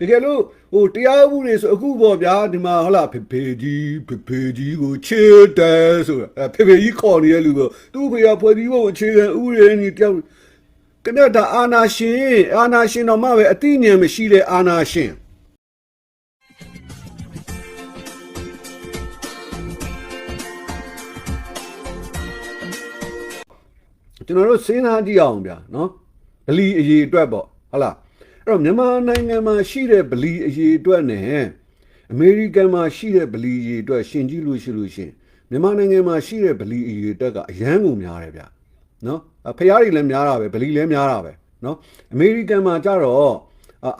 တကယ်လို့ဟိုတရားမှုတွေဆိုအခုပေါ့ဗျာဒီမှာဟုတ်လားဖေဖေကြီးဖေဖေကြီးကိုချစ်တယ်ဆိုတာအဲဖေဖေကြီးခေါ်နေတဲ့လူကသူ့ဖေကဖွဲ့ပြီးဖို့အခြေခံဥပဒေကြီးတယောက်ကနေ့ဒါအာနာရှင်အာနာရှင်တော့မှပဲအတိညာဉ်မရှိတဲ့အာနာရှင်ကျွန်တော်တို့စဉ်းစားကြည့်အောင်ဗျာနော်ဗလီအရေးအတွက်ပေါ့ဟုတ်လား အဲ့တော့မြန်မာနိုင်ငံမှာရှိတဲ့ဗလီအရေးအတွက်နဲ့အမေရိကန်မှာရှိတဲ့ဗလီအရေးအတွက်ရှင်ကြည့်လို့ရှိလို့ရှင်မြန်မာနိုင်ငံမှာရှိတဲ့ဗလီအရေးအတွက်ကအရန်ကိုများတယ်ဗျာနော်အဖရားတွေလည်းများတာပဲဗလီလည်းများတာပဲနော်အမေရိကန်မှာကြတော့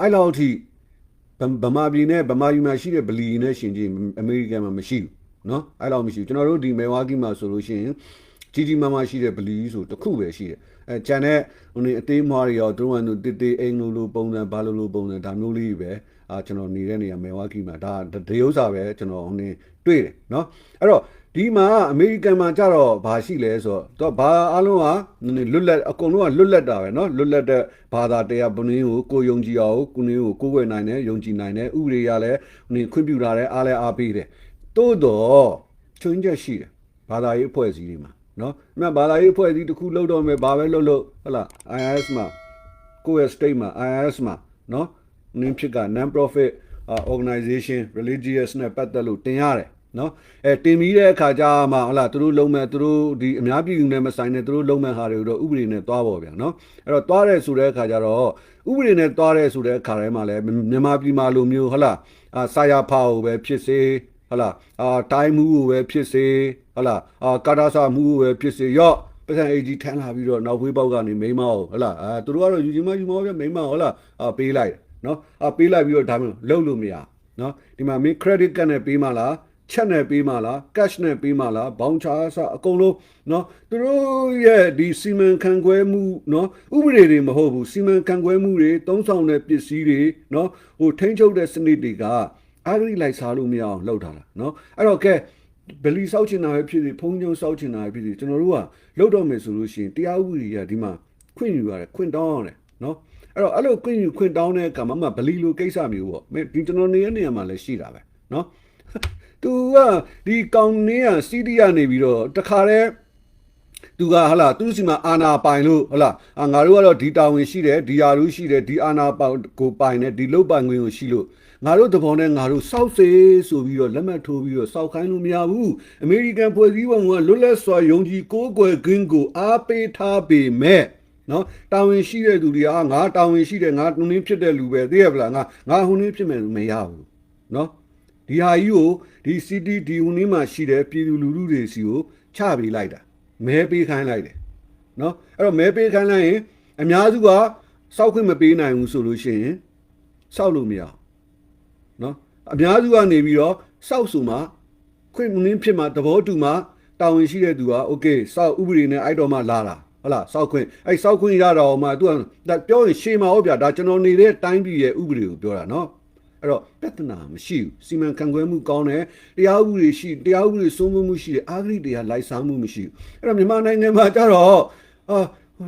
အဲ့လောက်ထိဗမာပြည်နဲ့ဗမာပြည်မှာရှိတဲ့ဗလီနဲ့ရှင်ကြည့်အမေရိကန်မှာမရှိဘူးနော်အဲ့လောက်မရှိဘူးကျွန်တော်တို့ဒီမဲဝါကီမှာဆိုလို့ရှိရင် ကြီးကြီးမားမားရှိတဲ့ဗလီဆိုတစ်ခုပဲရှိတယ်အဲကျန်တဲ့ဟိုနေအသေးမွားတွေရောသူတို့ကတေးတေးအိမ်လိုလိုပုံစံဘာလိုလိုပုံစံဒါမျိုးလေးပဲအာကျွန်တော်နေတဲ့နေရာမဲဝါကီမှာဒါဒီဥစ္စာပဲကျွန်တော်ဟိုနေတွေ့တယ်เนาะအဲ့တော့ဒီမှာအမေရိကန်မှာကြတော့ဘာရှိလဲဆိုတော့ဘာအလုံးကလွတ်လပ်အကုန်လုံးကလွတ်လပ်တာပဲเนาะလွတ်လပ်တဲ့ဘာသာတရားဘုန်းကြီးကိုကိုယုံကြည်အောင်ကိုနင်းကိုကိုွယ်နိုင်တယ်ယုံကြည်နိုင်တယ်ဥပဒေရလည်းဟိုနေခွင့်ပြုထားတယ်အားလည်းအားပေးတယ်တိုးတော့ချွင်းချက်ရှိတယ်ဘာသာရေးအဖွဲ့အစည်းတွေမှာ နော်အမှဘာသာရေးအဖွဲ့အစည်းတစ်ခုလောက်တော့မယ်ဘာပဲလုပ်လို့ဟုတ်လား IIS မှာကိုယ့်ရဲ့ state မှာ IIS မှာနော်နင်းဖြစ်က non profit organization religious နဲ့ပတ်သက်လို့တင်ရတယ်နော်အဲတင်ပြီးတဲ့အခါကျမှဟုတ်လားသူတို့လုံးမဲ့သူတို့ဒီအများပြည်သူနဲ့မဆိုင်တဲ့သူတို့လုံးမဲ့ဟာတွေတော့ဥပဒေနဲ့သွားပေါ့ဗျာနော်အဲ့တော့သွားတယ်ဆိုတဲ့အခါကျတော့ဥပဒေနဲ့သွားတယ်ဆိုတဲ့အခါတိုင်းမှာလည်းမြန်မာပြည်မှာလိုမျိုးဟုတ်လားအာစာရဖာကိုပဲဖြစ်စေ ဟုတ်လားအာတိုင်းမှုကိုပဲဖြစ်စေဟုတ်လားအာကာတာစာမှုကိုပဲဖြစ်စေရော့ပစံအေဂျီထမ်းလာပြီးတော့နောက်ဖွေးပေါက်ကနေမိန်းမအောင်ဟုတ်လားအာသူတို့ကတော့ယူချင်မယူမပဲမိန်းမဟုတ်လားအာပေးလိုက်နော်အာပေးလိုက်ပြီးတော့ဒါမျိုးလုံးလို့မရနော်ဒီမှာမင်း credit card နဲ့ပေးမှလားချက်နဲ့ပေးမှလား cash နဲ့ပေးမှလားဘောင်ချာဆအကုန်လုံးเนาะသူတို့ရဲ့ဒီစီမံခန့်ခွဲမှုเนาะဥပဒေတွေမဟုတ်ဘူးစီမံခန့်ခွဲမှုတွေသုံးဆောင်တဲ့ပစ္စည်းတွေเนาะဟိုထိန်းချုပ်တဲ့စနစ်တွေက အာဂရိလိုက်စားလို့မရအောင်လှုပ်ထားတာเนาะအဲ့တော့ကဲဗလီစောက်ချင်တာပဲဖြစ်စီဖုံးကျုံစောက်ချင်တာပဲဖြစ်စီကျွန်တော်တို့ကလှုပ်တော့မယ်ဆိုလို့ရှိရင်တရားဥပဒေကဒီမှာခွင့်ယူရတယ်ခွင့်တောင်းရတယ်เนาะအဲ့တော့အဲ့လိုခွင့်ယူခွင့်တောင်းတဲ့အခါမှာမှဗလီလိုကိစ္စမျိုးပေါ့ဒီကျွန်တော်နေရနေရာမှာလည်းရှိတာပဲเนาะ သူကဒီကောင်နေရစီးတီးရနေပြီးတော့တခါတည်းသူကဟလာသူစီမှာအာနာပိုင်လို့ဟလာအာငါတို့ကတော့ဒီတာဝန်ရှိတယ်ဒီယာလူရှိတယ်ဒီအာနာပိုင်ကိုပိုင်တယ်ဒီလုတ်ပိုင်ခွင့်ကိုရှိလို့ ငါတို့သဘောနဲ့ငါတို့စောက်စေဆိုပြီးတော့လက်မှတ်ထိုးပြီးတော့စောက်ခိုင်းလို့မရဘူးအမေရိကန်ဖွဲ့စည်းပုံကလွတ်လပ်စွာယုံကြည်ကိုးကွယ်ခြင်းကိုအားပေးထားပေမဲ့နော်တာဝန်ရှိတဲ့သူတွေကငါတာဝန်ရှိတဲ့ငါနှုံနှင်းဖြစ်တဲ့လူပဲသိရပလားငါငါဟိုနှင်းဖြစ်မယ်လို့မရဘူးနော်ဒီဟာကြီးကိုဒီ city ဒီဟိုနှင်းမှာရှိတဲ့ပြည်သူလူထုတွေစီကိုချပေးလိုက်တာမဲပေးခိုင်းလိုက်တယ်နော်အဲ့တော့မဲပေးခိုင်းလိုက်ရင်အများစုကစောက်ခွင့်မပေးနိုင်ဘူးဆိုလို့ရှိရင်စောက်လို့မရဘူး အများစုကနေပြီးတော့စောက်ဆိုမှခွင့်မင်းဖြစ်မှသဘောတူမှတာဝန်ရှိတဲ့သူကโอเคစောက်ဥပဒေနဲ့အဲ့တော့မှလာတာဟုတ်လားစောက်ခွင့်အဲ့စောက်ခွင့်ရတော့မှသူကပြောရင်ရှေးမှာဟုတ်ဗျာဒါကျွန်တော်နေတဲ့တိုင်းပြည်ရဲ့ဥပဒေကိုပြောတာเนาะ အဲ့တော့ပြဿနာမရှိဘူးစီမံခန့်ခွဲမှုကောင်းတယ်တရားဥပဒေရှိတရားဥပဒေစိုးမိုးမှုရှိတယ်အာဂရိတရားလိုက်စားမှုမရှိဘူးအဲ့တော့မြန်မာနိုင်ငံမှာကြတော့အာ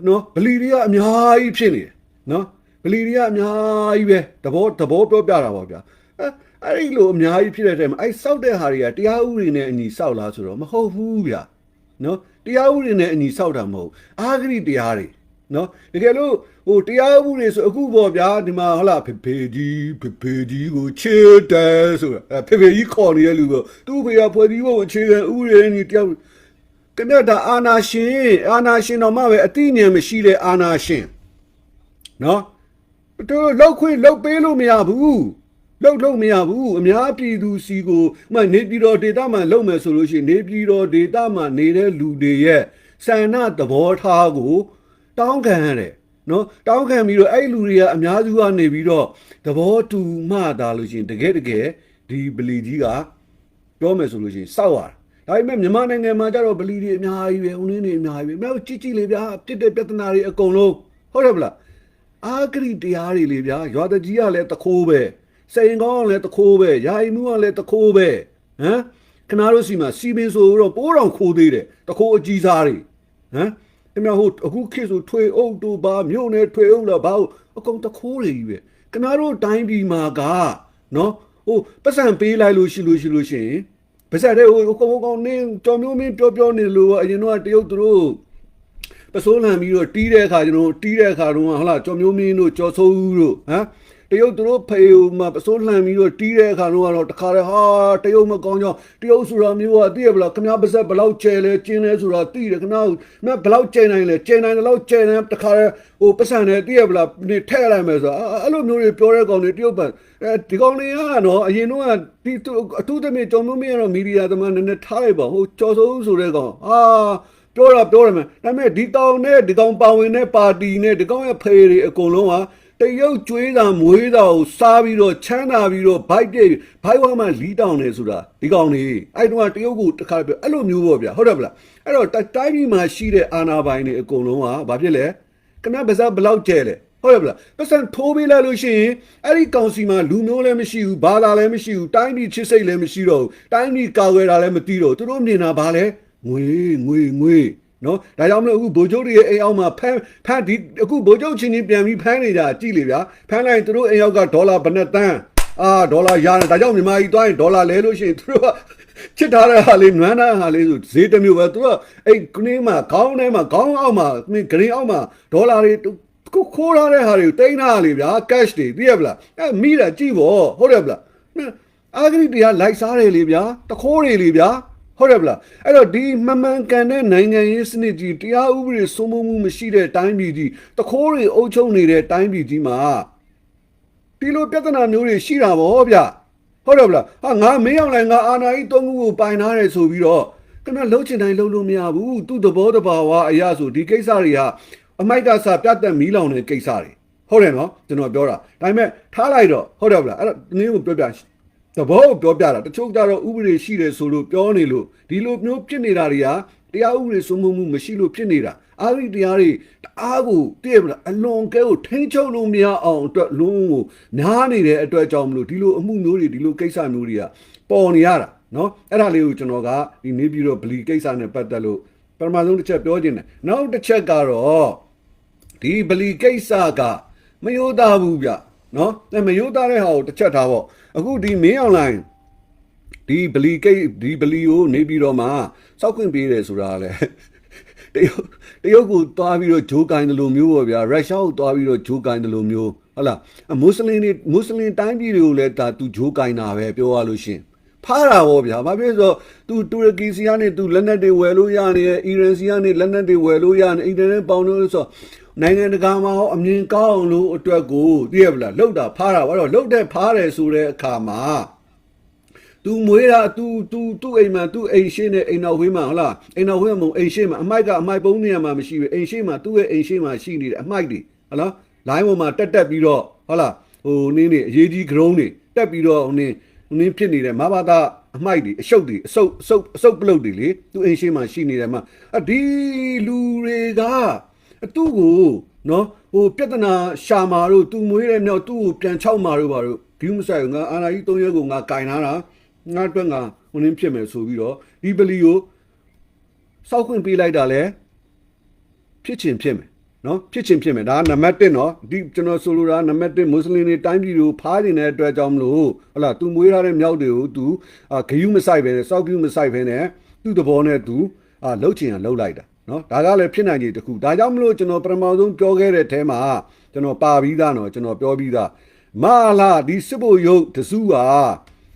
နော်ဗလီတွေကအများကြီးဖြစ်နေတယ်နော်ဗလီတွေကအများကြီးပဲသဘောသဘောပြောပြတာပါဗျာအဲ့ အဲ့ဒီလိုအများကြီးဖြစ်တဲ့တဲ့မှာအဲ့စောက်တဲ့ဟာတွေကတရားဥပဒေနဲ့အညီစောက်လားဆိုတော့မဟုတ်ဘူးဗျာနော်တရားဥပဒေနဲ့အညီစောက်တာမဟုတ်အာဂရိတရားတွေနော်တကယ်လို့ဟိုတရားဥပဒေဆိုအခုပေါ့ဗျာဒီမှာဟုတ်လားဖေဖေကြီးဖေဖေကြီးကိုချစ်တယ်ဆိုတာအဲဖေဖေကြီးခေါ်နေတဲ့လူကသူ့ဖေကဖွဲ့ပြီးဖို့အခြေခံဥပဒေကြီးတယောက်ကမြတ်တာအာနာရှင်အာနာရှင်တော်မှပဲအတိအဉာဏ်မရှိတဲ့အာနာရှင်နော်သူလောက်ခွင့်လောက်ပေးလို့မရဘူး လောက်လို့မရဘူးအများပြည်သူစီကိုမှနေပြည်တော်ဒေတာမှာလောက်မယ်ဆိုလို့ရှိရင်နေပြည်တော်ဒေတာမှာနေတဲ့လူတွေရဲ့ဆန္ဒသဘောထားကို တောင်းခံရတယ်နော်တောင်းခံပြီးတော့အဲ့လူတွေကအများစုကနေပြီးတော့သဘောတူမှသာလို့ရှိရင်တကယ်တကယ်ဒီဗလီကြီးကပြောမယ်ဆိုလို့ရှိရင်စောက်ရတာဒါပေမဲ့မြန်မာနိုင်ငံမှာကျတော့ဗလီတွေအများကြီးပဲဦးနင်းတွေအများကြီးပဲမြောက်ကြည့်ကြည့်လေဗျာပြစ်တဲ့ပြဿနာတွေအကုန်လုံးဟုတ်တယ်ဗလားအာဂရိတရားတွေလေဗျာရွာတကြီးကလည်းတခိုးပဲ စိန်ကောင်းကလည်းတခိုးပဲယာယီမှုကလည်းတခိုးပဲဟမ်ခနာတို့စီမှာစီပင်ဆိုတော့ပိုးတော်ခိုးသေးတယ်တခိုးအကြီးစားတွေဟမ်အမေဟိုအခုခေတ်ဆိုထွေအုပ်တို့ဘာမြို့နယ်ထွေအုပ်လားဘာအကုန်တခိုးတွေကြီးပဲခင်ဗျားတို့တိုင်းပြည်မှာကနော်ဟိုပတ်စံပေးလိုက်လို့ရှိလို့ရှိလို့ရှိရင်ပါစက်တဲ့ဟိုကောင်းကောင်းနင်းကြော်မျိုးမင်းပြောပြောနေလို့အရင်တော့တရုတ်သူတို့ပစိုးလန်ပြီးတော့တီးတဲ့အခါကျွန်တော်တီးတဲ့အခါတော့ဟလာကြော်မျိုးမင်းတို့ကြော်ဆိုးဦးတို့ဟမ်တ ရုတ်သူတို့ဖေဟိုမှာပစိုးလှန်ပြီးတော့တီးတဲ့အခါတော့ကတော့တခါတည်းဟာတရုတ်မကောင်းကြောင်းတရုတ်ဆိုတာမျိုးကသိရဗလားခင်ဗျားပါစက်ဘလောက်ကျဲလဲကျင်းလဲဆိုတာသိတယ်ခင်ဗျားမဘလောက်ကျဲနိုင်လဲကျဲနိုင်တယ်လို့ကျဲနိုင်တခါတည်းဟိုပတ်စံနဲ့သိရဗလားနေထည့်လိုက်မယ်ဆိုတာအဲ့လိုမျိုးတွေပြောတဲ့ကောင်တွေတရုတ်ပန်အဲဒီကောင်တွေကတော့အရင်တော့ဒီအထူးသဖြင့်ကြော်မျိုးမင်းကတော့မီဒီယာသမားနည်းနည်းထားလိုက်ပါဟိုကြော်စိုးဆိုတဲ့ကောင်အာပြောတာပြောရမယ်ဒါပေမဲ့ဒီတောင်နဲ့ဒီကောင်ပါဝင်တဲ့ပါတီနဲ့ဒီကောင်ရဲ့ဖေတွေအကုန်လုံးက တရုတ်ကျွေးတာမွေးတာကိုစားပြီးတော့ချမ်းသာပြီးတော့ဘိုက်ပြည့်ဘိုက်ဝါမှလီးတောင်နေဆိုတာဒီကောင်နေအဲ့တော့တရုတ်ကိုတစ်ခါပြောအဲ့လိုမျိုးပေါ့ဗျာဟုတ်တယ်ဗလားအဲ့တော့တိုင်းပြည်မှာရှိတဲ့အာဏာပိုင်တွေအကုန်လုံးကဘာဖြစ်လဲခဏပါစားဘလောက်ကျဲလဲဟုတ်တယ်ဗလားပတ်စံထိုးပေးလိုက်လို့ရှိရင်အဲ့ဒီကောင်စီမှာလူမျိုးလည်းမရှိဘူးဘာသာလည်းမရှိဘူးတိုင်းပြည်ချစ်စိတ်လည်းမရှိတော့ဘူးတိုင်းပြည်ကာကွယ်တာလည်းမသိတော့သူတို့မြင်တာဘာလဲငွေငွေငွေ နော်ဒါကြောင့်မလို့အခုဗိုလ်ချုပ်တွေရဲ့အိမ်အောက်မှာဖမ်းဖမ်းဒီအခုဗိုလ်ချုပ်ချင်းချင်းပြန်ပြီးဖမ်းနေကြကြည့်လေဗျာဖမ်းလိုက်သူတို့အိမ်အောက်ကဒေါ်လာဘယ်နှစ်တန်းအာဒေါ်လာရတယ်ဒါကြောင့်မြန်မာပြည်သွားရင်ဒေါ်လာလဲလို့ရှိရင်သူတို့ကချစ်ထားတဲ့ဟာလေးနွမ်းနာဟာလေးဆိုဈေးတစ်မျိုးပဲသူကအဲ့ကနေမှာခေါင်းထဲမှာခေါင်းအောက်မှာဂရင်းအောက်မှာဒေါ်လာတွေခုခိုးထားတဲ့ဟာတွေကိုတိန်းထားလေဗျာ cash တွေသိရပလားအဲမိတာကြည့်ဖို့ဟုတ်တယ်ပလားအာဂရိတရားလိုက်စားတယ်လေဗျာတခိုးတွေလေဗျာ ဟုတ်တယ်ဗလားအဲ့တော့ဒီမမှန်ကန်တဲ့နိုင်ငံရေးစနစ်ကြီးတရားဥပဒေစိုးမိုးမှုမရှိတဲ့တိုင်းပြည်ကြီးတခိုးတွေအုပ်ချုပ်နေတဲ့တိုင်းပြည်ကြီးမှာဒီလိုပြဿနာမျိုးတွေရှိတာဗောဗျဟုတ်တယ်ဗလားဟာငါမင်းအောင်လိုက်ငါအာနာကြီးသုံးခုကိုပိုင်ထားတယ်ဆိုပြီးတော့ကနလှုပ်ချင်တိုင်းလှုပ်လို့မရဘူးသူ့သဘောတဘာဝအရာဆိုဒီကိစ္စတွေဟာအမိုက်ကစားပြတ်သက်မီးလောင်တဲ့ကိစ္စတွေဟုတ်တယ်နော်ကျွန်တော်ပြောတာဒါပေမဲ့ထားလိုက်တော့ဟုတ်တယ်ဗလားအဲ့တော့နင်းကိုပြောပြ သဘောကိုပြောပြတာတချို့ကြတော့ဥပဒေရှိတယ်ဆိုလို့ပြောနေလို့ဒီလိုမျိုးဖြစ်နေတာတွေကတရားဥပဒေစိုးမိုးမှုမရှိလို့ဖြစ်နေတာအာရိတရားတွေတအားကိုတည့်မလားအလွန်ကဲကိုထိန်းချုပ်လို့မရအောင်အတွက်လုံးကိုနားနေတဲ့အတွက်ကြောင့်မလို့ဒီလိုအမှုမျိုးတွေဒီလိုကိစ္စမျိုးတွေကပေါ်နေရတာနော်အဲ့ဒါလေးကိုကျွန်တော်ကဒီနေပြီးတော့ဗလီကိစ္စနဲ့ပတ်သက်လို့ပထမဆုံးတစ်ချက်ပြောခြင်းတယ်နောက်တစ်ချက်ကတော့ဒီဗလီကိစ္စကမယိုးသားဘူးဗျနော်အဲမယိုးသားတဲ့ဟာကိုတစ်ချက်ထားပေါ့ အခုဒီမင်းအွန်လိုင်းဒီဗလီကိတ်ဒီဗလီကိုနေပြီးတော့မှစောက်ခွင့်ပေးတယ်ဆိုတာလေတရုတ်တရုတ်ကိုသွားပြီးတော့ဂျိုးကိုင်းတယ်လို့မျိုးပေါ့ဗျာရုရှားကိုသွားပြီးတော့ဂျိုးကိုင်းတယ်လို့မျိုးဟုတ်လားမွတ်စလင်တွေမွတ်စလင်တိုင်းပြည်တွေကိုလည်းဒါသူဂျိုးကိုင်းတာပဲပြောရလို့ရှင်ဖားတာဗောဗျာဘာဖြစ်လို့သူတူရကီစီကနေသူလက်နက်တွေဝယ်လို့ရနေတယ်အီရန်စီကနေလက်နက်တွေဝယ်လို့ရနေအင်တာနက်ပေါင်းလို့ဆို နိုင်ငံတကာမှာရောအမြင်ကောင်းအောင်လို့အတွက်ကိုသိရပလားလှုပ်တာဖားတာဘာလို့လှုပ်တဲ့ဖားတယ်ဆိုတဲ့အခါမှာသူမွေးတာ तू तू သူ့အိမ်မှာသူ့အိမ်ရှိနေအိမ်နောက်ဝေးမှာဟုတ်လားအိမ်နောက်ဝေးမှာအိမ်ရှိမှာအမိုက်ကအမိုက်ပုံးနေရမှာမရှိဘူးအိမ်ရှိမှာသူ့ရဲ့အိမ်ရှိမှာရှိနေတယ်အမိုက်တွေဟုတ်လားလိုင်းပေါ်မှာတက်တက်ပြီးတော့ဟုတ်လားဟိုနင်းနေအရေးကြီး ground တွေတက်ပြီးတော့နင်းနင်းဖြစ်နေတယ်မဘာသာအမိုက်တွေအရှုပ်တွေအဆုပ်အဆုပ်အဆုပ်ပလုတ်တွေလေသူ့အိမ်ရှိမှာရှိနေတယ်မှာအဒီလူတွေက သူ့ကိုနော်ဟိုပြဿနာရှာမာတို့သူမွေးတဲ့မြောက်သူ့ကိုပြန်ချောက်မာတို့ပါတို့ဂူးမဆိုင်ငါအာနာကြီး၃ရက်ကိုငါကင်ထားတာငါအတွက်ငါဟိုနင်းဖြစ်မယ်ဆိုပြီးတော့ဒီပလီကိုစောက်ခွင့်ပေးလိုက်တာလဲဖြစ်ချင်ဖြစ်မယ်နော်ဖြစ်ချင်ဖြစ်မယ်ဒါကနံပါတ်1နော်ဒီကျွန်တော်ဆိုလိုတာနံပါတ်1မွတ်စလင်တွေတိုင်းပြည်ကိုဖားနေတဲ့အတွက်ကြောင့်မလို့ဟလာသူမွေးထားတဲ့မြောက်တွေကိုသူအာဂယုမဆိုင်ပဲနဲ့စောက်ဂယုမဆိုင်ပဲနဲ့သူ့သဘောနဲ့သူအာလှုပ်ချင်အောင်လှုပ်လိုက်တာ နော်ဒါကလည်းဖြစ်နိုင်ခြေတစ်ခုဒါကြောင့်မလို့ကျွန်တော်ပထမဆုံးပြောခဲ့တဲ့အဲမှာကျွန်တော်ပါပြီးသားနော်ကျွန်တော်ပြောပြီးသားမလာဒီစစ်ဖို့ရုပ်တစုဟာ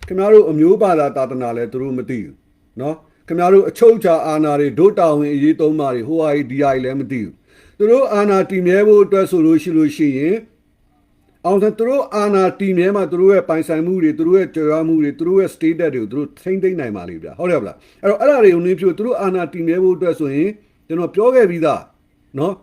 ခင်ဗျားတို့အမျိုးဘာသာတာတနာလဲသူတို့မသိဘူးနော်ခင်ဗျားတို့အချုပ်ချာအာဏာတွေဒို့တာဝန်အရေးသုံးပါတွေဟိုဟာဒီဟာလည်းမသိဘူးသူတို့အာဏာတည်မြဲဖို့အတွက်ဆိုလို့ရှိလို့ရှိရင်အောင်သူတို့အာဏာတည်မြဲမှာသူတို့ရဲ့ပိုင်ဆိုင်မှုတွေသူတို့ရဲ့ကြွယ်ဝမှုတွေသူတို့ရဲ့ status တွေကိုသူတို့ထိမ့်သိမ့်နိုင်ပါလိမ့်ဗျာဟုတ်တယ်ဗလားအဲ့တော့အဲ့ဒါတွေကိုနင်းပြသူတို့အာဏာတည်မြဲဖို့အတွက်ဆိုရင် ကျွန်တော်ပြောခဲ့ပြီးသားနော်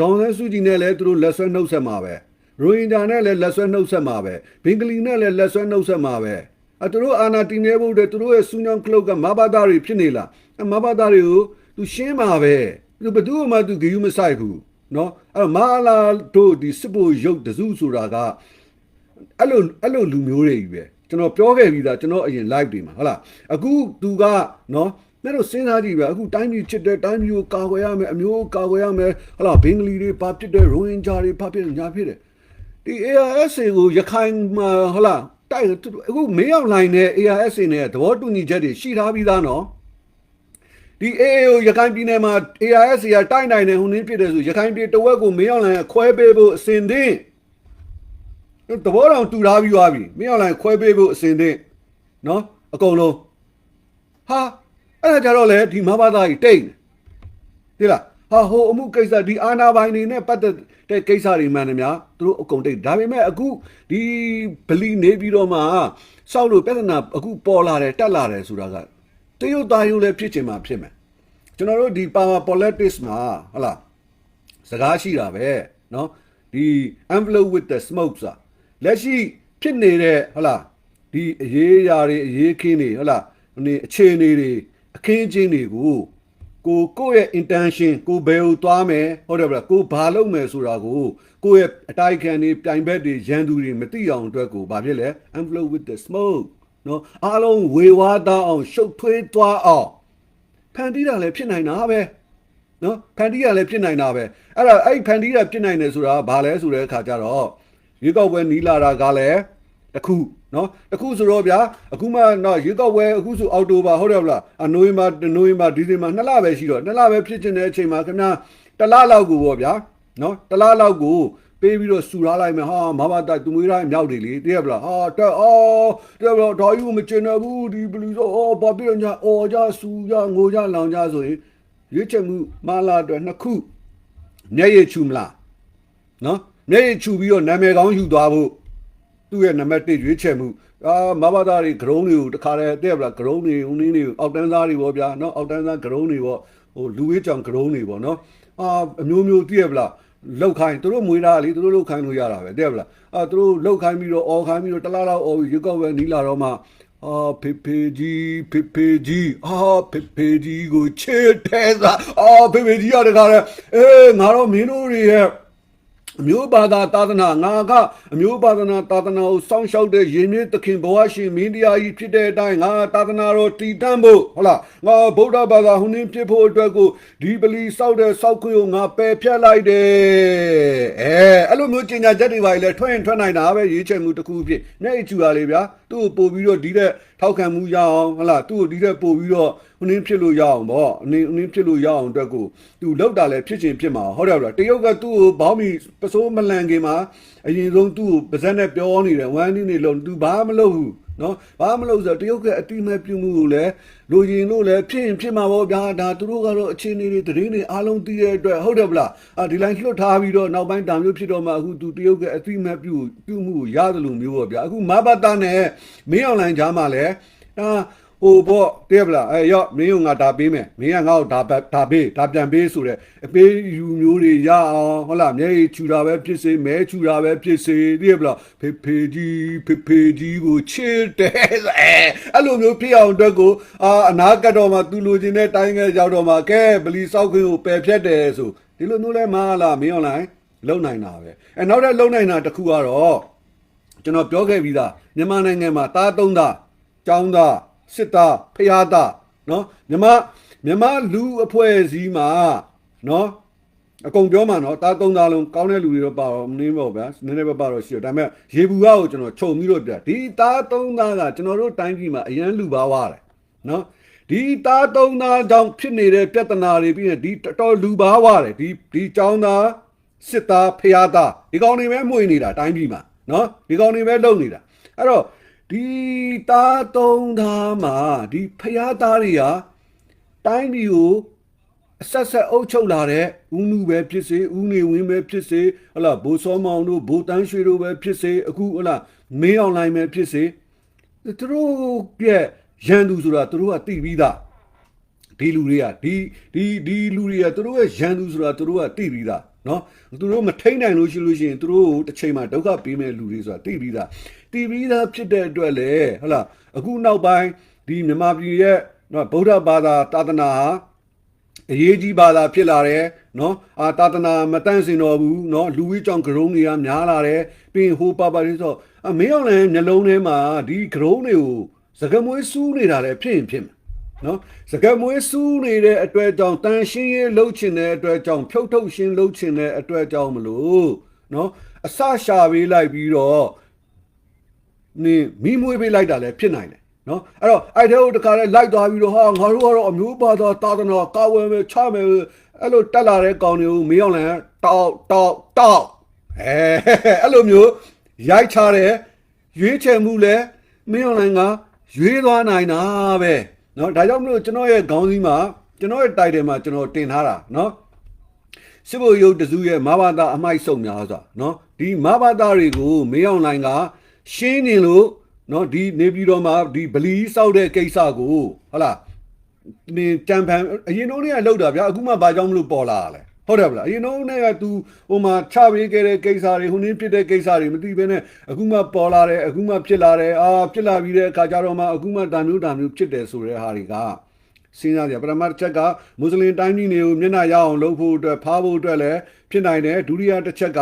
ဒေါန်ဆန်းစုကြည်နဲ့လည်းသူတို့လက်ဆွဲနှုတ်ဆက်မှာပဲရိုဟင်ဂျာနဲ့လည်းလက်ဆွဲနှုတ်ဆက်မှာပဲဘင်္ဂလီနဲ့လည်းလက်ဆွဲနှုတ်ဆက်မှာပဲအဲသူတို့အာနာတီနေဖို့တဲ့သူတို့ရဲ့စူညောင်းကလုတ်ကမဘာသားတွေဖြစ်နေလားအဲမဘာသားတွေကိုသူရှင်းမှာပဲသူဘယ်သူမှသူဂယူမဆိုင်ဘူးနော်အဲ့တော့မာလာတို့ဒီစစ်ဖို့ရုပ်တစုဆိုတာကအဲ့လိုအဲ့လိုလူမျိုးတွေကြီးပဲကျွန်တော်ပြောခဲ့ပြီးသားကျွန်တော်အရင် live တွေမှာဟုတ်လားအခုသူကနော် မဲ့တို့စဉ်းစားကြည့်ပဲအခုတိုင်းပြည်ချစ်တဲ့တိုင်းပြည်ကိုကာကွယ်ရမယ်အမျိုးကာကွယ်ရမယ်ဟလာဘင်္ဂလီတွေဘာဖြစ်တဲ့ရိုဟင်ဂျာတွေဘာဖြစ်ညာဖြစ်တယ်ဒီ ARSA ကိုရခိုင်မှာဟလာတိုက်အခုမင်းအောင်လိုင်းနဲ့ ARSA နဲ့သဘောတူညီချက်တွေရှိထားပြီးသားနော်ဒီ AA ကိုရခိုင်ပြည်နယ်မှာ ARSA ကတိုက်နိုင်တယ်ဟိုနည်းဖြစ်တယ်ဆိုရခိုင်ပြည်တဝက်ကိုမင်းအောင်လိုင်းကခွဲပေးဖို့အစဉ်သင့်သဘောတော်တူထားပြီးသွားပြီမင်းအောင်လိုင်းခွဲပေးဖို့အစဉ်သင့်နော်အကုန်လုံးဟာ အဲ့ဒါကြတော့လေဒီမဘာသာကြီးတိတ်နေဒီလားဟာဟိုအမှုကိစ္စဒီအာနာပိုင်းနေနဲ့ပတ်သက်တဲ့ကိစ္စတွေမှန်တယ်များသူတို့အကုန်တိတ်ဒါပေမဲ့အခုဒီဗလီနေပြီးတော့မှစောက်လို့ပြဿနာအခုပေါ်လာတယ်တက်လာတယ်ဆိုတာကတရုတ်သားရုံလည်းဖြစ်ချင်မှဖြစ်မယ်ကျွန်တော်တို့ဒီ power politics မှာဟလာစကားရှိတာပဲเนาะဒီ envelope with the smoke စာလက်ရှိဖြစ်နေတဲ့ဟလာဒီအရေးအရာတွေအရေးခင်းတွေဟလာဒီအခြေအနေတွေ အခင်းအကျင်းတွေကိုကိုကိုယ့်ရဲ့ intention ကိုဘယ်ကိုသွားမယ်ဟုတ်တယ်ဗလားကိုဘာလုပ်မယ်ဆိုတာကိုကိုယ့်ရဲ့အတိုက်ခံတွေပြိုင်ဘက်တွေရန်သူတွေမသိအောင်အတွက်ကိုဘာဖြစ်လဲ envelope with the smoke နော်အားလုံးဝေဝါးသားအောင် ရှုပ်ထွေးသွားအောင်ဖန်တီးတာလည်းဖြစ်နိုင်တာပဲနော်ဖန်တီးတာလည်းဖြစ်နိုင်တာပဲအဲ့ဒါအဲ့ဖန်တီးတာဖြစ်နိုင်တယ်ဆိုတာဘာလဲဆိုတဲ့အခါကျတော့ရေကောက်ပွဲနီးလာတာကလည်း တစ်ခုနော်တစ်ခုဆိုတော့ဗျာအခုမှတော့ရေကောက်ပွဲအခုဆိုအောက်တိုဘာဟုတ်တယ်မလားအနိုဝင်ဘာနိုဝင်ဘာဒီဇင်ဘာနှစ်လပဲရှိတော့နှစ်လပဲဖြစ်ချင်တဲ့အချိန်မှာခင်ဗျာတစ်လလောက်ကိုပေါ့ဗျာနော်တစ်လလောက်ကိုပေးပြီးတော့စူထားလိုက်မယ်ဟာမဘာတာသူမွေးတိုင်းမြောက်တယ်လေတည့်ရပလားဟာတက်အော်တက်တော့တော်ယူမကျင်တော့ဘူးဒီဘလူးဆိုအော်ဘာပြည့်ညာအော်ကြစူကြငိုကြလောင်ကြဆိုရင်ရွေးချက်မှုမလာတော့နှစ်ခုမျက်ရည်ချူမလားနော်မျက်ရည်ချူပြီးတော့နာမည်ကောင်းယူသွားဖို့ သူ့ရဲ့နံပါတ်1ရွေးချက်မှုအာမဘာသားတွေဂရုံးတွေကိုတခါတည်းတဲ့ဗလားဂရုံးတွေဦးနင်းတွေအောက်တန်းသားတွေပေါ့ဗျာနော်အောက်တန်းသားဂရုံးတွေပေါ့ဟိုလူဝေးကြောင်ဂရုံးတွေပေါ့နော်အာအမျိုးမျိုးသိရဗလားလောက်ခိုင်းသူတို့မွေးတာလေသူတို့လောက်ခိုင်းလို့ရတာပဲတဲ့ဗလားအာသူတို့လောက်ခိုင်းပြီးတော့အော်ခိုင်းပြီးတော့တလားလောက်အော်ရေကောက်ပဲနီးလာတော့မှအာဖေဖေကြီးဖေဖေကြီးအာဖေဖေကြီးကိုချစ်တဲ့သာအာဖေဖေကြီးရတခါတည်းအေးငါတော့မင်းတို့တွေရဲ့ အမျိုးဘာသာသာသနာငါကအမျိုးဘာသာနာသာသနာကိုစောင့်ရှောက်တဲ့ရင်းမြစ်သခင်ဘဝရှင်မင်းတရားကြီးဖြစ်တဲ့အတိုင်းငါသာသနာတော်တည်တံ့ဖို့ဟုတ်လားငါဗုဒ္ဓဘာသာဟူနှင်းဖြစ်ဖို့အတွက်ကိုဒီပလီစောက်တဲ့စောက်ခွေကိုငါပယ်ဖြတ်လိုက်တယ်အဲအဲ့လိုမျိုးကျင်ညာချက်တွေပါလေထွက်ရင်ထွက်နိုင်တာပဲရေးချယ်မှုတစ်ခုဖြစ်မျက်အကျူပါလေဗျာသူ့ကိုပို့ပြီးတော့ဒီတဲ့ထောက်ခံမှုရအောင်ဟုတ်လားသူ့ကိုဒီတဲ့ပို့ပြီးတော့ဟိုနှင်းဖြစ်လို့ရအောင်ဗောအနင်းအနင်းဖြစ်လို့ရအောင်အတွက်ကိုသူလောက်တာလည်းဖြစ်ချင်းဖြစ်မှာဟုတ်တယ်ဗျာတရုတ်ကသူ့ကိုဘောင်းမီပစိုးမလန်ခင်မှာအရင်ဆုံးသူ့ကိုပါဇက်နဲ့ပြောနေတယ်ဝမ်းနည်းနေလို့သူဘာမလုပ်ဘူး နော်ဘာမလုပ်ဆိုတော့တရုတ်ကအတိမဲ့ပြုမှုကိုလည်းလူရင်လို့လည်းဖြစ်ရင်ဖြစ်မှာပေါ့ဗျာဒါသူတို့ကတော့အခြေအနေတွေသတင်းတွေအားလုံးသိတဲ့အတွက်ဟုတ်တယ်ဗလားအာဒီလိုင်းလွတ်ထားပြီးတော့နောက်ပိုင်းတာမျိုးဖြစ်တော့မှအခုသူတရုတ်ကအတိမဲ့ပြုပြုမှုကိုရတယ်လို့မျိုးပေါ့ဗျာအခုမဘတာနဲ့မင်းအွန်လိုင်းကြားမှာလည်းအာ ဟိုပေါ့တဲ့ဗလားအဲရော့မင်းကငါဒါပေးမယ်မင်းကငါ့ကိုဒါဒါပေးဒါပြန်ပေးဆိုတဲ့အပေးယူမျိုးတွေရအောင်ဟုတ်လားမျက်ရည်ချူတာပဲဖြစ်စေမဲချူတာပဲဖြစ်စေတဲ့ဗလားဖေဖေကြီးဖေဖေကြီးကိုချစ်တယ်အဲအဲ့လိုမျိုးဖြစ်အောင်အတွက်ကိုအာအနာကတ်တော်မှာသူလိုချင်တဲ့တိုင်းငယ်ရောက်တော့မှာကဲဗလီစောက်ခွင်းကိုပယ်ဖြတ်တယ်ဆိုဒီလိုမျိုးလဲမလားမင်းအွန်လိုင်းလုံနိုင်တာပဲအဲနောက်တဲ့လုံနိုင်တာတစ်ခုကတော့ကျွန်တော်ပြောခဲ့ပြီးသားမြန်မာနိုင်ငံမှာတားသုံးသားចောင်းသား စစ်သားဖျားသားနော်မြမမြမလူအဖွဲ့အစည်းမှာနော်အကုန်ပြောမှာနော်တားသုံးသားလုံးကောင်းတဲ့လူတွေတော့ပါတော့မင်းပေါ့ဗျာနည်းနည်းပဲပါတော့ရှိတော့ဒါပေမဲ့ရေဘူးကကိုကျွန်တော်ခြုံပြီးတော့ပြဒီတားသုံးသားကကျွန်တော်တို့တိုင်းပြည်မှာအရန်လူပါဝတယ်နော်ဒီတားသုံးသားကြောင့်ဖြစ်နေတဲ့ပြဿနာတွေပြီးရင်ဒီတော်တော်လူပါဝတယ်ဒီဒီចောင်းသားစစ်သားဖျားသားဒီကောင်တွေပဲမှုန်နေတာတိုင်းပြည်မှာနော်ဒီကောင်တွေပဲလုပ်နေတာအဲ့တော့ ဒီသားသုံးသားမှာဒီဖျားသားတွေကတိုင်းပြည်ကိုအဆက်ဆက်အုပ်ချုပ်လာတဲ့ဦးနုပဲဖြစ်စေဦးနေဝင်းပဲဖြစ်စေဟလာဘိုးစောမောင်တို့ဘိုးတန်းရွှေတို့ပဲဖြစ်စေအခုဟလာမင်းအောင်လိုင်းပဲဖြစ်စေသူတို့ရဲ့ရန်သူဆိုတာသူတို့ကသိပြီးသားဒီလူတွေကဒီဒီဒီလူတွေကသူတို့ရဲ့ရန်သူဆိုတာသူတို့ကသိပြီးသားနော်သူတို့မထိန်နိုင်လို့ရှိလို့ရှိရင်သူတို့ကိုတစ်ချိန်မှာဒုက္ခပေးမဲ့လူတွေဆိုတာသိပြီးသား သိပြီးသားဖြစ်တဲ့အတွက်လေဟုတ်လားအခုနောက်ပိုင်းဒီမြန်မာပြည်ရဲ့နော်ဗုဒ္ဓဘာသာသာသနာဟာအရေးကြီးဘာသာဖြစ်လာတယ်နော်အာသာသနာမတန့်စင်တော့ဘူးနော်လူကြီးကြောင့်ဂရုံးတွေကများလာတယ်ပြီးရင်ဟိုပါပါလေးဆိုအမင်းအောင်လည်းနှလုံးထဲမှာဒီဂရုံးတွေကိုစကမွေးစူးနေတာလည်းဖြစ်ရင်ဖြစ်မယ်နော်စကမွေးစူးနေတဲ့အတွက်ကြောင့်တန်ရှင်းရေးလှုပ်ချင်တဲ့အတွက်ကြောင့်ဖြုတ်ထုတ်ရှင်းလှုပ်ချင်တဲ့အတွက်ကြောင့်မလို့နော်အစရှာပေးလိုက်ပြီးတော့ နေမီးမွေးပေးလိုက်တာလည်းဖြစ်နိုင်တယ်နော်အဲ့တော့အဲ့တဲ့ဟိုတခါလဲလိုက်သွားပြီးတော့ဟာငါတို့ကတော့အမျိုးပါသောတာသနာကာဝယ်မယ်ချမယ်အဲ့လိုတက်လာတဲ့ကောင်တွေကိုမေးအောင်လဲတောက်တောက်တောက်အဲအဲ့လိုမျိုးရိုက်ချတယ်ရွေးချယ်မှုလဲမင်းအောင်လဲကရွေးသွားနိုင်တာပဲနော်ဒါကြောင့်မလို့ကျွန်တော်ရဲ့ခေါင်းစည်းမှာကျွန်တော်ရဲ့ title မှာကျွန်တော်တင်ထားတာနော်စစ်ဘုတ်ရုပ်တစုရဲ့မဘာသာအမိုက်ဆုံးများစွာနော်ဒီမဘာသာတွေကိုမေးအောင်လိုင်းက ရှင်းနေလို့နော်ဒီနေပြည်တော်မှာဒီဗလီစောက်တဲ့ကိစ္စကိုဟုတ်လားနေတံပန်အရင်တော့လည်းလောက်တာဗျာအခုမှဘာကြောင့်မလို့ပေါ်လာလဲဟုတ်တယ်ဗလားအရင်တော့နဲ့က तू ဟိုမှာချပေးခဲ့တဲ့ကိစ္စတွေဟိုနင်းပြစ်တဲ့ကိစ္စတွေမသိဘဲနဲ့အခုမှပေါ်လာတယ်အခုမှဖြစ်လာတယ်အာဖြစ်လာပြီးတဲ့အခါကျတော့မှအခုမှတာမျိုးတာမျိုးဖြစ်တယ်ဆိုတဲ့ဟာတွေကစဉ်းစားကြပရမတ်ချက်ကမွ슬င်တိုင်းပြည်တွေကိုမျက်နှာရအောင်လုပ်ဖို့အတွက်ဖားဖို့အတွက်လည်း ဖြစ်နိုင်တယ်ဒုတိယတစ်ချက်က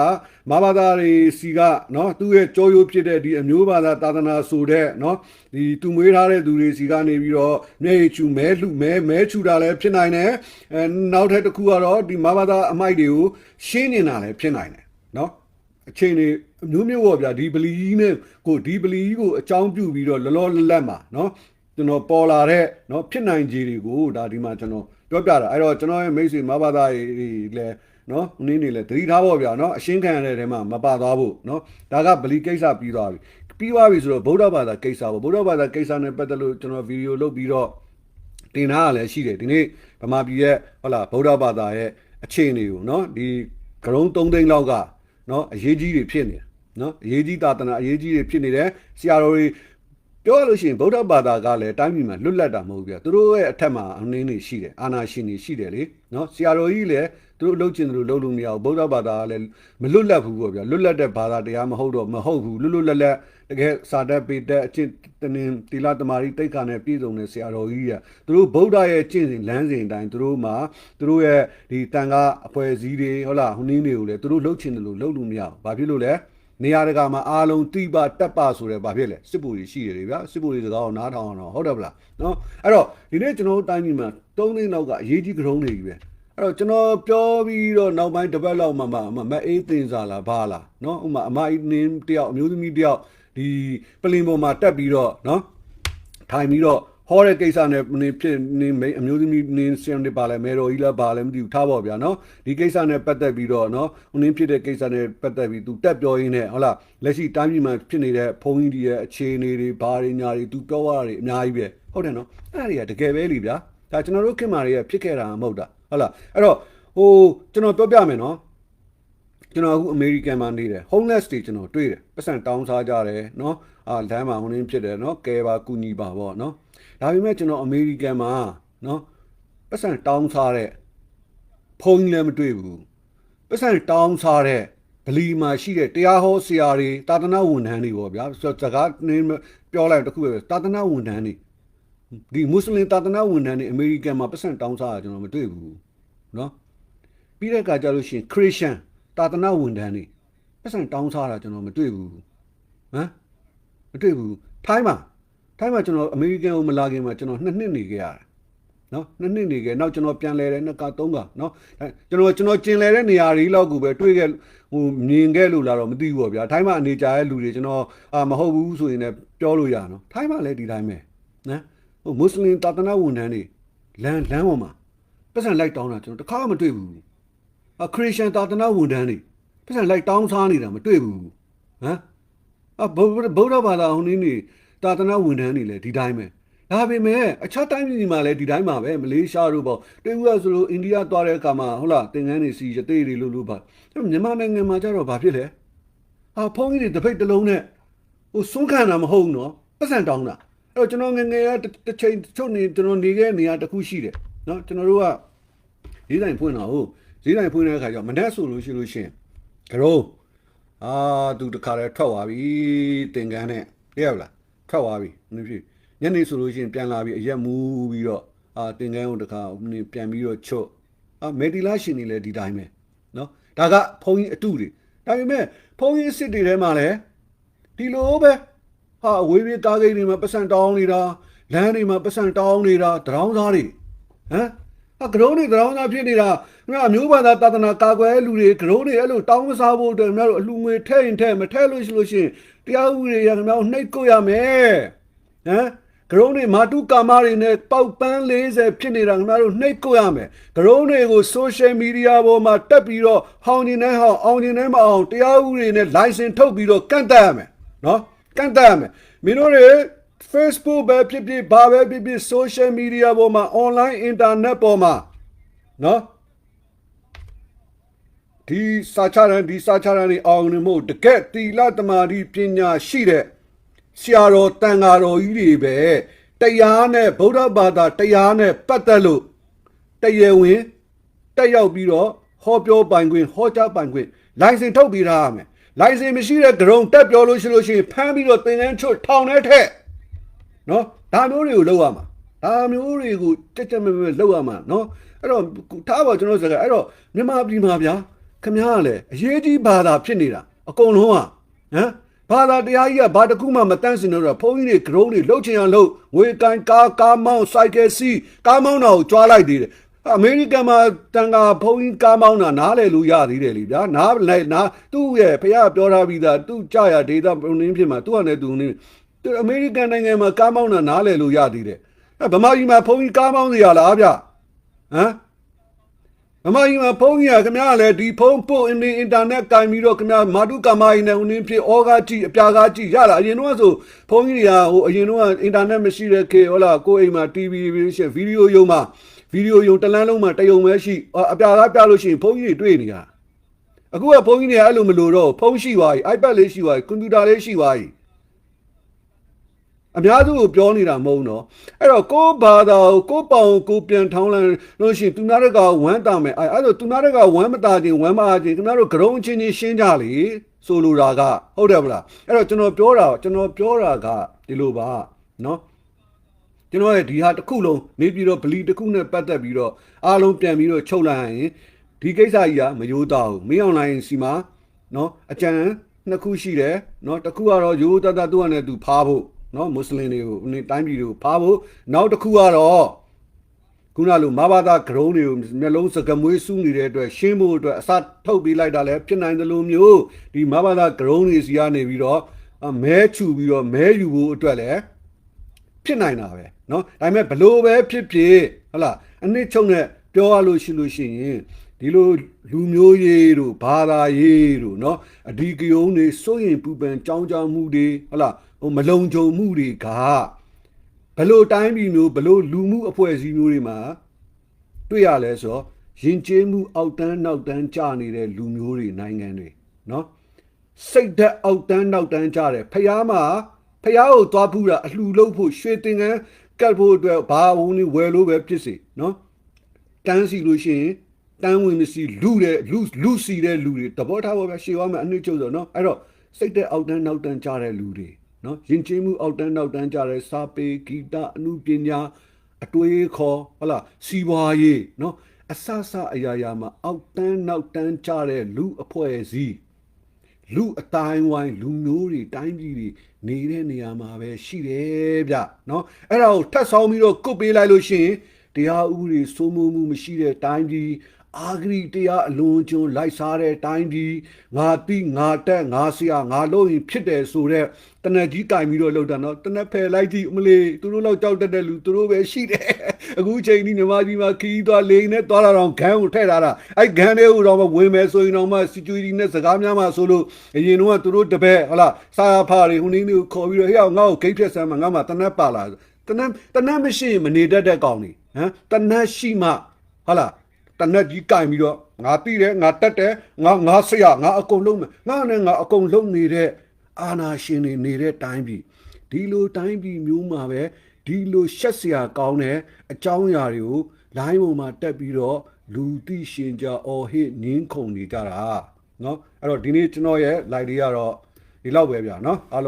မဘာသာတွေစီကเนาะသူ့ရဲ့ကြောရိုးဖြစ်တဲ့ဒီအမျိုးဘာသာသာသနာဆိုတဲ့เนาะဒီသူမွေးထားတဲ့သူတွေစီကနေပြီးတော့မျက်ရည်ချူမဲလှမဲမဲချူတာလည်းဖြစ်နိုင်တယ်အဲနောက်ထပ်တစ်ခုကတော့ဒီမဘာသာအမိုက်တွေကိုရှင်းနေတာလည်းဖြစ်နိုင်တယ်เนาะအချိန်တွေအမျိုးမျိုးပေါ့ဗျာဒီပလီကြီးနဲ့ကိုဒီပလီကြီးကိုအကြောင်းပြုပြီးတော့လောလောလတ်လတ်မှာเนาะကျွန်တော်ပေါ်လာတဲ့เนาะဖြစ်နိုင်ခြေတွေကိုဒါဒီမှာကျွန်တော်ပြောပြတာအဲ့တော့ကျွန်တော်ရဲ့မိတ်ဆွေမဘာသာတွေလည်း နော်နင်းနေလေသတိထားဖို့ဗျာနော်အရှင်းခံရတဲ့ထဲမှာမပါသွားဖို့နော်ဒါကဗလီကိစ္စပြီးသွားပြီပြီးသွားပြီဆိုတော့ဗုဒ္ဓဘာသာကိစ္စပေါ့ဗုဒ္ဓဘာသာကိစ္စနဲ့ပတ်သက်လို့ကျွန်တော်ဗီဒီယိုလုပ်ပြီးတော့တင်ထားရလဲရှိတယ်ဒီနေ့ဗမာပြည်ရဲ့ဟုတ်လားဗုဒ္ဓဘာသာရဲ့အခြေအနေကိုနော်ဒီဂရုံး3သိန်းလောက်ကနော်အရေးကြီးတွေဖြစ်နေတယ်နော်အရေးကြီးသာသနာအရေးကြီးတွေဖြစ်နေတယ်ဆရာတော်တွေ ပြောရလို့ရှိရင်ဗုဒ္ဓဘာသာကလည်းတိုင်းပြည်မှာလွတ်လပ်တာမဟုတ်ဘူးပြသူတို့ရဲ့အထက်မှာအနည်းနေရှိတယ်အာနာရှင်တွေရှိတယ်လေနော်ဆရာတော်ကြီးလည်းသူတို့လှုပ်ချင်တယ်လို့လှုပ်လို့မရဘူးဗုဒ္ဓဘာသာကလည်းမလွတ်လပ်ဘူးပေါ့ဗျာလွတ်လပ်တဲ့ဘာသာတရားမဟုတ်တော့မဟုတ်ဘူးလွတ်လွတ်လပ်လပ်တကယ်စာတတ်ပေတဲ့အချင်းတနင်တီလာတမာရီတိတ်ခါနဲ့ပြည်စုံတဲ့ဆရာတော်ကြီးကသူတို့ဗုဒ္ဓရဲ့ကျင့်စဉ်လမ်းစဉ်အတိုင်းသူတို့မှာသူတို့ရဲ့ဒီတန်ခါအဖွဲ့အစည်းတွေဟုတ်လားဟိုနည်းတွေကိုလည်းသူတို့လှုပ်ချင်တယ်လို့လှုပ်လို့မရဘူးဘာဖြစ်လို့လဲ နေရာတကာမှာအားလုံးတိပတက်ပဆိုတဲ့ဘာဖြစ်လဲစစ်ပူတွေရှိတယ်လေဗျာစစ်ပူတွေစကားကိုနားထောင်အောင်တော့ဟုတ်တယ်ဗလားနော်အဲ့တော့ဒီနေ့ကျွန်တော်တို့တိုင်းပြည်မှာ၃သိန်းလောက်ကအရေးကြီးကြုံနေပြီပဲအဲ့တော့ကျွန်တော်ပြောပြီးတော့နောက်ပိုင်းတစ်ပတ်လောက်မှမှမအေးသင်စားလားဘာလားနော်ဥမာအမအင်းနင်းတယောက်အမျိုးသမီးတယောက်ဒီပလင်ပေါ်မှာတက်ပြီးတော့နော်ထိုင်ပြီးတော့ ဟောတဲ့ကိစ္စနဲ့နေဖြစ်နေမိအမျိုးသမီးနင်းစင်တွေပါလဲမေတော်ကြီးလားပါလဲမသိဘူးထားပါဗျာနော်ဒီကိစ္စနဲ့ပတ်သက်ပြီးတော့နော်ဟိုနင်းဖြစ်တဲ့ကိစ္စနဲ့ပတ်သက်ပြီးသူတက်ပြောရင်းနဲ့ဟုတ်လားလက်ရှိတိုင်းပြည်မှာဖြစ်နေတဲ့ဘုံကြီးတွေရဲ့အခြေအနေတွေဘာတွေညာတွေသူပြောရတာတွေအများကြီးပဲဟုတ်တယ်နော်အဲ့ဒါတွေကတကယ်ပဲလीဗျာဒါကျွန်တော်တို့ခင်မာတွေကဖြစ်ခဲ့တာမဟုတ်တာဟုတ်လားအဲ့တော့ဟိုကျွန်တော်ပြောပြမယ်နော်ကျွန်တော်အခုအမေရိကန်မှာနေတယ် homeless တွေကျွန်တော်တွေ့တယ်ပတ်စံတောင်းစားကြတယ်နော်အာလမ်းမှာဟိုနင်းဖြစ်တယ်နော်ကဲပါကူညီပါပေါ့နော် ဒါပေမဲ့ကျွန်တော်အမေရိကန်မှာနော်ပတ်စံတောင်းစားတဲ့ဖုန်းလည်းမတွေ့ဘူးပတ်စံတောင်းစားတဲ့ဗလီမှာရှိတဲ့တရားဟောဆရာတွေတာသနာဝန်ထမ်းတွေပေါ့ဗျာဆိုစကားနင်းပြောလိုက်တခုပဲတာသနာဝန်ထမ်းတွေဒီမွတ်စလင်တာသနာဝန်ထမ်းတွေအမေရိကန်မှာပတ်စံတောင်းစားတာကျွန်တော်မတွေ့ဘူးနော်ပြီးတဲ့အခါကျလို့ရှိရင်ခရစ်ယာန်တာသနာဝန်ထမ်းတွေပတ်စံတောင်းစားတာကျွန်တော်မတွေ့ဘူးဟမ်မတွေ့ဘူးထိုင်းမှာ ထိုင်းမှာကျွန်တော်အမေရိကန်ကိုမလာခင်မှာကျွန်တော်နှစ်နှစ်နေခဲ့ရတယ်နော်နှစ်နှစ်နေခဲ့နောက်ကျွန်တော်ပြန်လဲတယ်နှစ်ကသုံးကနော်ကျွန်တော်ကျွန်တော်ကျင်လဲတဲ့နေရာတွေလောက်ကိုပဲတွေ့ခဲ့ဟိုမြင်ခဲ့လို့လာတော့မသိဘူးပေါ့ဗျာထိုင်းမှာအနေကြတဲ့လူတွေကျွန်တော်အာမဟုတ်ဘူးဆိုရင်လည်းပြောလို့ရနော်ထိုင်းမှာလည်းဒီတိုင်းပဲနော်ဟိုမွတ်စလင်တာသနာဝန်ထမ်းတွေလမ်းလမ်းပေါ်မှာပတ်စံလိုက်တောင်းတာကျွန်တော်တခါမှမတွေ့ဘူးအခရစ်ယာန်တာသနာဝန်ထမ်းတွေပတ်စံလိုက်တောင်းစားနေတာမတွေ့ဘူးဟမ်အဗုဒ္ဓဗုဒ္ဓဘာသာဟိုနည်းနေ တာသနာဝန်ထမ်းတွေလည်းဒီတိုင်းပဲဒါပေမဲ့အခြားတိုင်းပြည်မှာလည်းဒီတိုင်းပါပဲမလေးရှားတို့ပေါ့တရုတ်ကဆိုလို့အိန္ဒိယသွားတဲ့အခါမှာဟုတ်လားသင်္ကန်းတွေစီရသေးတွေလို့လို့ပါမြန်မာနိုင်ငံမှာကျတော့ဘာဖြစ်လဲဟာဖုန်းကြီးတွေတစ်ဖိတ်တစ်လုံးနဲ့ဟိုစွန့်ခံတာမဟုတ်ဘူးနော်ပတ်စံတောင်းတာအဲ့တော့ကျွန်တော်ငယ်ငယ်ကတစ်ချိန်ချုပ်နေကျွန်တော်နေခဲ့နေရာတစ်ခုရှိတယ်နော်ကျွန်တော်တို့ကဈေးတိုင်းဖွင့်တာဟုတ်ဈေးတိုင်းဖွင့်တဲ့အခါကျတော့မနေ့ဆိုလို့ရှိလို့ရှင်ကြောအာသူတခါလဲထွက်သွားပြီသင်္ကန်းနဲ့သိရလား ထွက်သွားပြီနည်းဖြစ်ညနေဆိုလို့ရှိရင်ပြန်လာပြီးအရက်မူးပြီးတော့အာသင်္ကန်းကိုတခါပြန်ပြီးတော့ချွတ်အာမေဒီလာရှင်နေလဲဒီတိုင်းပဲနော်ဒါကဘုံကြီးအတုတွေဒါပေမဲ့ဘုံကြီးစစ်တွေထဲမှာလဲဒီလိုပဲဟာအဝေးပြေးကားဂိတ်တွေမှာပတ်စံတောင်းနေတာလမ်းတွေမှာပတ်စံတောင်းနေတာတရောင်းသားတွေဟမ်ဟာကရုံးတွေတရောင်းသားဖြစ်နေတာ ခင်ဗျားအမျိုးဘာသာတာသနာကာကွယ်လူတွေဂရုံးတွေအဲ့လိုတောင်းမစားဖို့အတွက်ခင်ဗျားတို့အလှငွေထဲ့ရင်ထဲ့မထဲ့လို့ရှိလို့ရှိရင်တရားဥပဒေရခင်ဗျားတို့နှိပ်ကိုရမယ်ဟမ်ဂရုံးတွေမာတုကာမတွေနဲ့ပေါက်ပန်း40ဖြစ်နေတာခင်ဗျားတို့နှိပ်ကိုရမယ်ဂရုံးတွေကို social media ပေါ်မှာတက်ပြီးတော့ဟောင်းနေနဲ့ဟောင်းအောင်နေနဲ့မအောင်တရားဥပဒေနဲ့ license ထုတ်ပြီးတော့ကန့်တတ်ရမယ်နော်ကန့်တတ်ရမယ်မင်းတို့တွေ Facebook ပဲဖြစ်ဖြစ်ဘာပဲဖြစ်ဖြစ် social media ပေါ်မှာ online internet ပေါ်မှာနော် ဒီစာချရန်ဒီစာချရန်นี่အောင်နေမို့တကက်တီလတမာတိပညာရှိတဲ့ဆရာတော်တန်ဃာတော်ကြီးတွေပဲတရားနဲ့ဗုဒ္ဓဘာသာတရားနဲ့ပတ်သက်လို့တရားဝင်တက်ရောက်ပြီးတော့ဟောပြောပိုင်ခွင့်ဟောကြားပိုင်ခွင့်လိုင်စင်ထုတ်ပြီးထားရမယ်လိုင်စင်မရှိတဲ့ဂရုံတက်ပြောလို့ရှိလို့ရှိရင်ဖမ်းပြီးတော့သင်တန်းချွတ်ထောင်ထဲထက်နော်ဒါမျိုးတွေကိုလောက်ရမှာဒါမျိုးတွေကိုကြက်ကြက်မဲမဲလောက်ရမှာနော်အဲ့တော့ထားပါကျွန်တော်စကားအဲ့တော့မြန်မာပြည်မှာဗျာ ခမ ्या ကလည်းအရေးကြီးဘာသာဖြစ်နေတာအကုန်လုံးဟာဟမ်ဘာသာတရားကြီးကဘာတစ်ခုမှမတန့်စင်တော့ဘုန်းကြီးတွေဂရုံးတွေလှုပ်ချင်အောင်လှုပ်ငွေကန်ကားကားမောင်းစိုက်ကယ်စီးကားမောင်းတာကိုကြွားလိုက်သေးတယ်အမေရိကန်မှာတန်ကဘုန်းကြီးကားမောင်းတာနားလေလို့ရသေးတယ်လीဗျာနားလိုက်နားသူ့ရဲ့ဖះပြောထားပြီးသားသူ့ကြရဒေတာပုံရင်းဖြစ်မှာသူ့ဟာနဲ့သူနေသူအမေရိကန်နိုင်ငံမှာကားမောင်းတာနားလည်လို့ရသေးတယ်အဲဗမာပြည်မှာဖုန်းကြီးကားမောင်းနေရလားဗျဟမ် ဗမာပြည်မှာဖုန်းကြီးကခင်ဗျားလည်းဒီဖုန်းပို့အင်အင်တာနက်ကင်ပြီးတော့ခင်ဗျားမာတုကာမိုင်းနဲ့ဦးနင်းဖြစ်ဩကားကြည့်အပြာကားကြည့်ရလားအရင်တော့ဆိုဖုန်းကြီးတွေကဟိုအရင်တော့အင်တာနက်မရှိတဲ့ခေဟုတ်လားကိုယ်အိမ်မှာ TV ရှိဗီဒီယိုယုံမှာဗီဒီယိုယုံတစ်လမ်းလုံးမှာတယုံပဲရှိအပြာကားပြလို့ရှိရင်ဖုန်းကြီးတွေတွေ့နေတာအခုကဖုန်းကြီးတွေကအဲ့လိုမလို့တော့ဖုန်းရှိသွားပြီ iPad လေးရှိသွားပြီကွန်ပျူတာလေးရှိသွားပြီ အများစုကိုပြောနေတာမဟုတ်တော့အဲ့တော့ကိုယ့်ဘာသာကိုကိုယ့်ပေါင်ကိုပြန်ထောင်းလိုက်လို့ရှိရင်သူနာတကဝမ်းတာမယ်အဲ့အဲ့တော့သူနာတကဝမ်းမတာခြင်းဝမ်းမအားခြင်းခင်ဗျားတို့ဂရုံချင်းချင်းရှင်းကြလေဆိုလိုတာကဟုတ်တယ်ဗလားအဲ့တော့ကျွန်တော်ပြောတာကျွန်တော်ပြောတာကဒီလိုပါနော်ကျွန်တော်ရဲ့ဒီဟာတစ်ခုလုံးနေပြီးတော့ဗလီတစ်ခုနဲ့ပတ်သက်ပြီးတော့အားလုံးပြန်ပြီးတော့ချုပ်လိုက်ရင်ဒီကိစ္စကြီးကမယိုးသားဘူးမင်းအွန်လိုင်းစီမှာနော်အကြံနှစ်ခုရှိတယ်နော်တစ်ခုကတော့ရိုးတတ်တတ်သူ့အနေနဲ့သူဖားဖို့ နော်မွတ်စလင်တွေကိုနေတိုင်းပြည်တွေကိုဖားဖို့နောက်တစ်ခုကတော့ခုနလိုမဘာသာဂရုံးတွေကိုမျက်လုံးစကမွေးစူးနေတဲ့အတွက်ရှင်းဖို့အတွက်အစထုတ်ပေးလိုက်တာလည်းဖြစ်နိုင်တယ်လို့မျိုးဒီမဘာသာဂရုံးတွေစီကနေပြီးတော့အမဲချူပြီးတော့မဲယူဖို့အတွက်လည်း ဖြစ်နိုင်တာပဲเนาะဒါပေမဲ့ဘလို့ပဲဖြစ်ဖြစ်ဟုတ်လားအနည်းချုပ်နဲ့ပြောရလို့ရှိလို့ရှိရင်ဒီလိုလူမျိုးရေးတို့ဘာသာရေးတို့เนาะအဒီကယုံတွေစိုးရင်ပူပန်ကြောင်းကြောင်းမှုတွေဟုတ်လား ဟိုမလုံခြုံမှုတွေကဘလို့တိုင်းပြည်မျိုးဘလို့လူမှုအဖွဲ့အစည်းမျိုးတွေမှာတွေ့ရလဲဆိုတော့ယဉ်ကျေးမှုအောက်တန်းနောက်တန်းကျနေတဲ့လူမျိုးတွေနိုင်ငံတွေနော်စိတ်ဓာတ်အောက်တန်းနောက်တန်းကျတယ်ဖះမှာဖះကိုသွားဖူးတာအလှူလုပ်ဖို့ရွှေတင်ကန်းကတ်ဖို့အတွက်ဘာဝန်ဝယ်လို့ပဲဖြစ်စေနော်တန်းစီလို့ရှိရင်တန်းဝင်မရှိလူတဲ့လူလူစီတဲ့လူတွေတဘောထားပေါ်ပဲရှေ့ဝါမယ်အနှိမ့်ချုပ်ဆိုတော့နော်အဲ့တော့စိတ်တဲ့အောက်တန်းနောက်တန်းကျတဲ့လူတွေ နော်ယဉ်ကျေးမှုအောက်တန်းနောက်တန်းကြတဲ့စာပေဂီတအမှုပညာအတွေးခေါ်ဟုတ်လားစီးပွားရေးနော်အဆဆအရာရာမှာအောက်တန်းနောက်တန်းကြတဲ့လူအဖွဲ့အစည်းလူအတိုင်းဝိုင်းလူမျိုးတွေတိုင်းပြည်တွေနေတဲ့နေရာမှာပဲရှိတယ်ဗျနော်အဲ့ဒါကိုထပ်ဆောင်ပြီးတော့ကုတ်ပေးလိုက်လို့ရှိရင်တရားဥပဒေစိုးမိုးမှုမရှိတဲ့တိုင်းပြည် အာဂရီတရားအလွန်ကျွံလိုက်စားတဲ့တိုင်းဒီငါတိငါတက်ငါဆရာငါလို့ရင်ဖြစ်တယ်ဆိုတော့တနက်ကြီးကင်ပြီးတော့လောက်တာနော်တနက်ဖယ်လိုက်ကြည့်အမလေးသူတို့လောက်ကြောက်တတ်တဲ့လူသူတို့ပဲရှိတယ်အခုချိန်ဒီမြမကြီးမှာခီးသွားလေနဲ့သွားလာတော့ဂန်းကိုထည့်ထားတာအဲ့ဂန်းလေးကိုတော့ဝင်မယ်ဆိုရင်တော့မှ security နဲ့စကားများမှဆိုလို့အရင်တော့သူတို့တပည့်ဟလာစာဖာတွေဟိုနင်းတွေကိုခေါ်ပြီးတော့ဟဲ့ငါ့ကိုဂိတ်ဖြတ်ဆမ်းမှာငါမှတနက်ပါလာတနက်တနက်မရှိရင်မနေတတ်တဲ့ကောင်လေဟမ်တနက်ရှိမှဟလာ တနက်ကြီးကင်ပြီးတော့ငါတိတယ်ငါတက်တယ်ငါငါဆရာငါအကုန်လုံးမယ်ငါနဲ့ငါအကုန်လုံးနေတဲ့အာနာရှင်တွေနေတဲ့တိုင်းပြည်ဒီလိုတိုင်းပြည်မျိုးမှာပဲဒီလိုရှက်စရာကောင်းတဲ့အကြောင်းအရာတွေကိုလိုင်းပေါ်မှာတက်ပြီးတော့လူသိရှင်ကြအော်ဟစ်နင်းခုန်နေကြတာเนาะအဲ့တော့ဒီနေ့ကျွန်တော်ရဲ့ live လေးကတော့ဒီလောက်ပဲဗျာเนาะအားလုံး